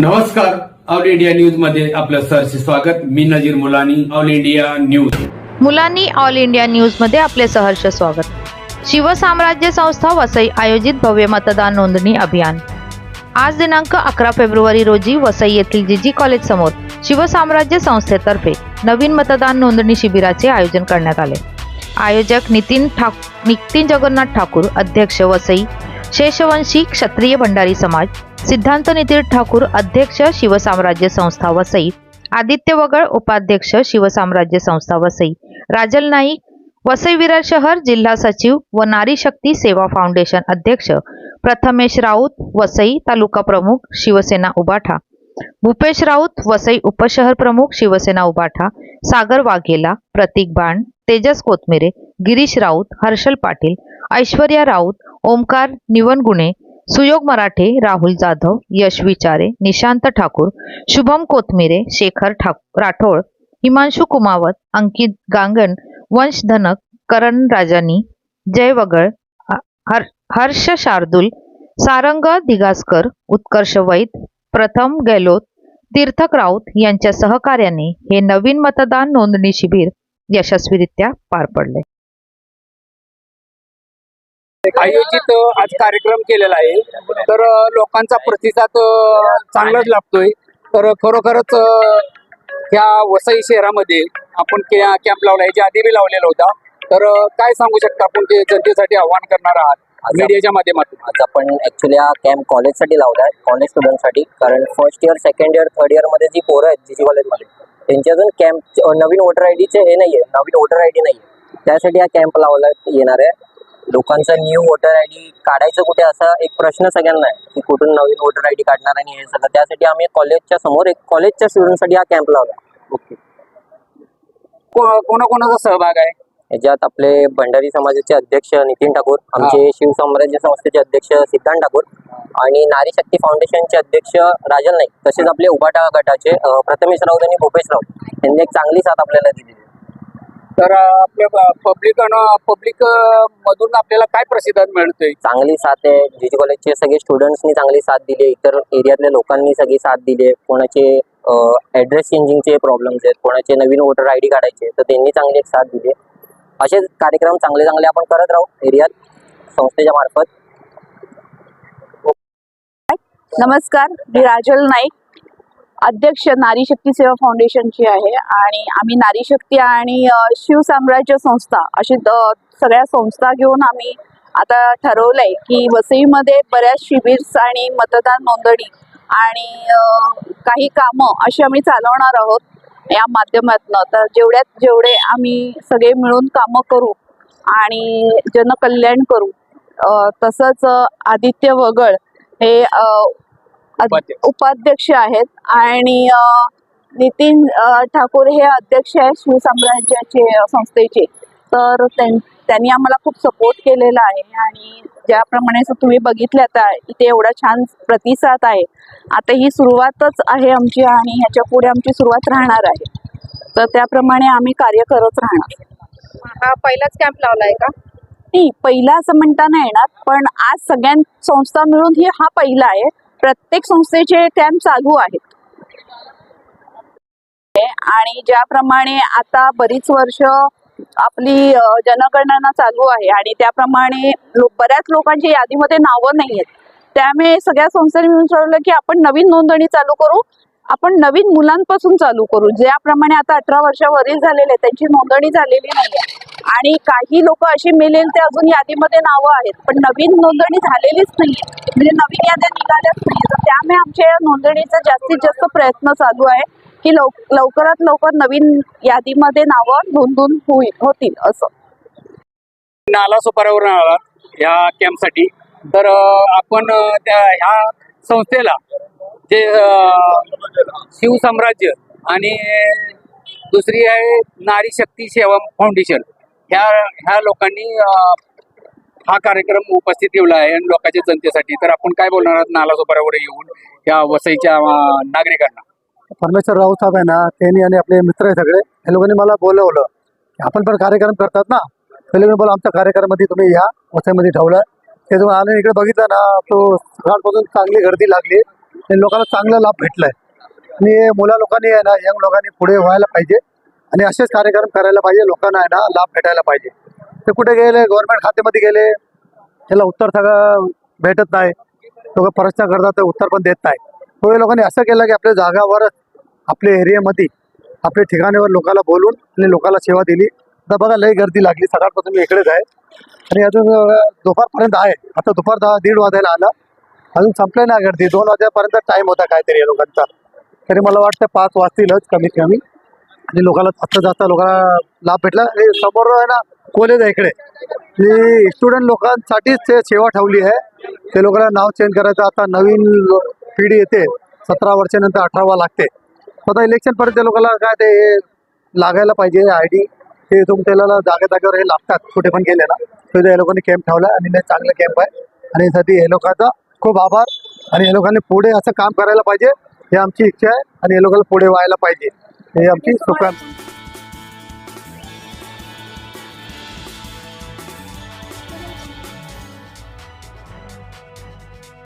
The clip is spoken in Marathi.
नमस्कार. ऑल इंडिया न्यूजमध्ये आपलं सहर्ष स्वागत. मी Nazir Mulani all India news. Mulani all India न्यूजमध्ये आपले सहर्ष स्वागत. शिवसाम्राज्य संस्था वसई आयोजित भव्य मतदान नोंदणी अभियान. आज दिनांक अकरा फेब्रुवारी रोजी वसई येथील जीजी कॉलेज समोर शिवसाम्राज्य संस्थेतर्फे नवीन मतदान नोंदणी शिबिराचे आयोजन करण्यात आले. आयोजक नितीन ठाक नितीन जगन्नाथ ठाकूर अध्यक्ष वसई शेषवंशी क्षत्रिय भंडारी समाज सिद्धांत नितीन ठाकूर अध्यक्ष शिवसाम्राज्य संस्था वसई आदित्य वगळ उपाध्यक्ष शिवसाम्राज्य संस्था वसई राजल नाईक वसई विरार शहर जिल्हा सचिव व नारी शक्ती सेवा फाउंडेशन अध्यक्ष प्रथमेश राऊत वसई तालुका प्रमुख शिवसेना उबाठा भूपेश राऊत वसई उपशहर प्रमुख शिवसेना उबाठा सागर वाघेला प्रतीक बाण तेजस कोथमिरे गिरीश राऊत हर्षल पाटील ऐश्वर्या राऊत ओमकार निवनगुणे सुयोग मराठे राहुल जाधव यश विचारे निशांत ठाकूर शुभम कोथमिरे शेखर ठाक राठोड हिमांशु कुमावत अंकित गांगण वंश धनक करण राजानी जय वगळ हर हर्ष शार्दूल सारंग दिगासकर उत्कर्ष वैद प्रथम गेलोत तीर्थक राऊत यांच्या सहकार्याने हे नवीन मतदान नोंदणी शिबिर यशस्वीरित्या पार पडले. आयोजित आज कार्यक्रम केलेला आहे. तर लोकांचा प्रतिसाद चांगलाच लाभतोय. तर खरोखरच ह्या वसई शहरामध्ये आपण कॅम्प लावला याच्या आधी बी लावलेला होता. तर काय सांगू शकता आपण ते जनतेसाठी आव्हान करणार आहात? मीडियाच्या माध्यमातून. आज आपण ऍक्च्युली हा कॅम्प कॉलेजसाठी लावलाय. कॉलेज स्टुडंटसाठी कारण first year second year third इयरमध्ये जी पोरं आहेत जी जी कॉलेजमध्ये त्यांचे अजून कॅम्प नवीन वोटर आयडीचे हे नाहीये. नवीन वोटर आयडी नाहीये. त्यासाठी हा कॅम्प लावला येणार आहे. लोकांचा न्यू वोटर आयडी काढायचं कुठे असा एक प्रश्न सगळ्यांना आहे की कुठून नवीन वोटर आयडी काढणार आणि हे सगळं. त्यासाठी आम्ही कॉलेजच्या समोर एक कॉलेजच्या स्टुडंटसाठी हा कॅम्प लावला. ओके कोणाकोणाचा सहभाग आहे? याच्यात आपले भंडारी समाजाचे अध्यक्ष नितीन ठाकूर आमचे शिवसाम्राज्य संस्थेचे अध्यक्ष सिद्धांत ठाकूर आणि नारी शक्ती फाउंडेशनचे अध्यक्ष राजन नाईक तसेच आपले उबाटा गटाचे प्रथमेश राऊत आणि भूपेश राऊत. यांनी एक चांगली साथ आपल्याला दिली तर आपल्या पब्लिक पब्लिक मधून आपल्याला काय प्रतिसाद मिळतोय? चांगली साथ आहे. जी जी कॉलेजचे सगळे स्टुडंट्सनी चांगली साथ दिली इतर एरियातल्या लोकांनी सगळी साथ दिली कोणाचे ॲड्रेस चेंजिंगचे प्रॉब्लेम्स आहेत. कोणाचे नवीन वोटर आय डी काढायचे तर त्यांनी चांगली एक साथ दिली असेच कार्यक्रम चांगले चांगले आपण करत राहू. एरियात संस्थेच्या मार्फत. नमस्कार. मी राजल नाईक. अध्यक्ष नारी शक्ती सेवा फाउंडेशनची आहे. आणि आम्ही नारी शक्ती आणि शिवसाम्राज्य संस्था अशी द- सगळ्या संस्था घेऊन आम्ही आता ठरवलंय की वसईमध्ये बऱ्याच शिबिर्स आणि मतदान नोंदणी आणि काही कामं अशी आम्ही चालवणार आहोत या माध्यमातून. तर जेवढ्यात जेवढे आम्ही सगळे मिळून कामं करू आणि जनकल्याण करू तसंच आदित्य वगळ हे उपाध्यक्ष. उपाध्यक्ष आहेत आणि नितीन ठाकूर हे अध्यक्ष आहेत शिवसाम्राज्याचे संस्थेचे. तर त्यां- त्यांनी आम्हाला खूप सपोर्ट केलेला आहे आणि ज्याप्रमाणे तुम्ही बघितलं आता इथे एवढा छान प्रतिसाद आहे. आता ही सुरुवातच आहे आमची आणि ह्याच्या पुढे आमची सुरुवात राहणार आहे. तर त्याप्रमाणे आम्ही कार्य करत राहणार. हा पहिलाच कॅम्प लावलाय का? नाही पहिला असं म्हणता नाही येणार पण आज सगळ्या संस्था मिळून ही हा पहिला आहे. प्रत्येक संस्थेचे कॅम्प चालू आहेत. आणि ज्याप्रमाणे आता बरीच वर्ष आपली जनगणना चालू आहे आणि त्याप्रमाणे लो- बऱ्याच लोकांच्या यादीमध्ये नावं नाही आहेत त्यामुळे सगळ्या संस्थेने मिळून ठरवलं की आपण नवीन नोंदणी चालू करू आपण नवीन मुलांपासून चालू करू. ज्याप्रमाणे आता अठरा वर्षावरील झालेले आहेत, त्यांची नोंदणी झालेली नाही आहे आणि काही लोक असे मिळेल ते अजून यादीमध्ये नावं आहेत. पण नवीन नोंदणी झालेलीच नाही म्हणजे नवीन याद्या निघाल्याच नाही तर त्यामुळे आमच्या या नोंदणीचा जास्तीत जास्त प्रयत्न चालू आहे की लव लवकरात लवकर नवीन यादीमध्ये नावं नोंदून होईल होतील असं. नाला सुपाऱ्यावरून आला या कॅम्पसाठी तर आपण त्या ह्या संस्थेला जे शिवसाम्राज्य आणि दुसरी आहे नारी शक्ती सेवा फाउंडेशन ह्या ह्या लोकांनी हा कार्यक्रम उपस्थित ठेवला आहे लोकांच्या जनतेसाठी. तर आपण काय बोलणार आहोत? नालासोपाऱ्यावर येऊन या वसईच्या नागरिकांना. परमेश्वर राऊत साहेब आहे ना त्यांनी आणि आपले मित्र आहे सगळे हे लोकांनी मला बोलवलं. की आपण पण कार्यक्रम करतात ना. ते लोकांनी बोला आमच्या कार्यक्रमामध्ये तुम्ही या वसईमध्ये ठेवलं. ते तुम्ही आले इकडे बघितलं ना तो सकाळपासून चांगली गर्दी लागली. आणि लोकांना चांगला लाभ भेटलाय. आणि मुला लोकांनी आहे ना यंग लोकांनी पुढे व्हायला पाहिजे. आणि असेच कार्यक्रम करायला पाहिजे. लोकांना आहे ना लाभ भेटायला पाहिजे. ते कुठे गेले? गव्हर्नमेंट खात्यामध्ये गेले. त्याला उत्तर सगळं भेटत नाही. लोक प्रश्न करतात ते उत्तर पण देत नाही. हो, तो लोकांनी असं केलं की आपल्या जागावरच आपल्या एरियामध्ये आपल्या ठिकाणीवर लोकांना बोलून आणि लोकांना सेवा दिली. आता बघा लई गर्दी लागली. सकाळपासून मी इकडेच आहे. आणि अजून दुपारपर्यंत आहे. आता दुपार दहा दीड वाजायला आला. अजून संपलं नाही गर्दी. दोन वाजेपर्यंत टाईम होता काहीतरी या लोकांचा. तरी मला वाटतं पाच वाजतीलच कमीत कमी. आणि लोकांना जास्त जास्त लोकांना लाभ भेटला. आणि समोर आहे ना कॉलेज आहे इकडे. ती स्टुडंट लोकांसाठीच ते सेवा ठेवली आहे. ते लोकांना नाव चेंज करायचं. आता नवीन पिढी येते. सतरा वर्षानंतर अठरावा लागते. आता इलेक्शनपर्यंत त्या लोकांना काय ते लागायला पाहिजे. आय डी ते तुमच्याला जागे जागेवर हे लागतात. कुठे पण गेले ना. तर या लोकांनी कॅम्प ठेवला आणि नाही चांगला कॅम्प आहे. आणि यासाठी हे लोकांचा खूप आभार. आणि या लोकांनी पुढे असं काम करायला पाहिजे. हे आमची इच्छा आहे. आणि या लोकांना पुढे व्हायला पाहिजे. हे आमची शुभकामना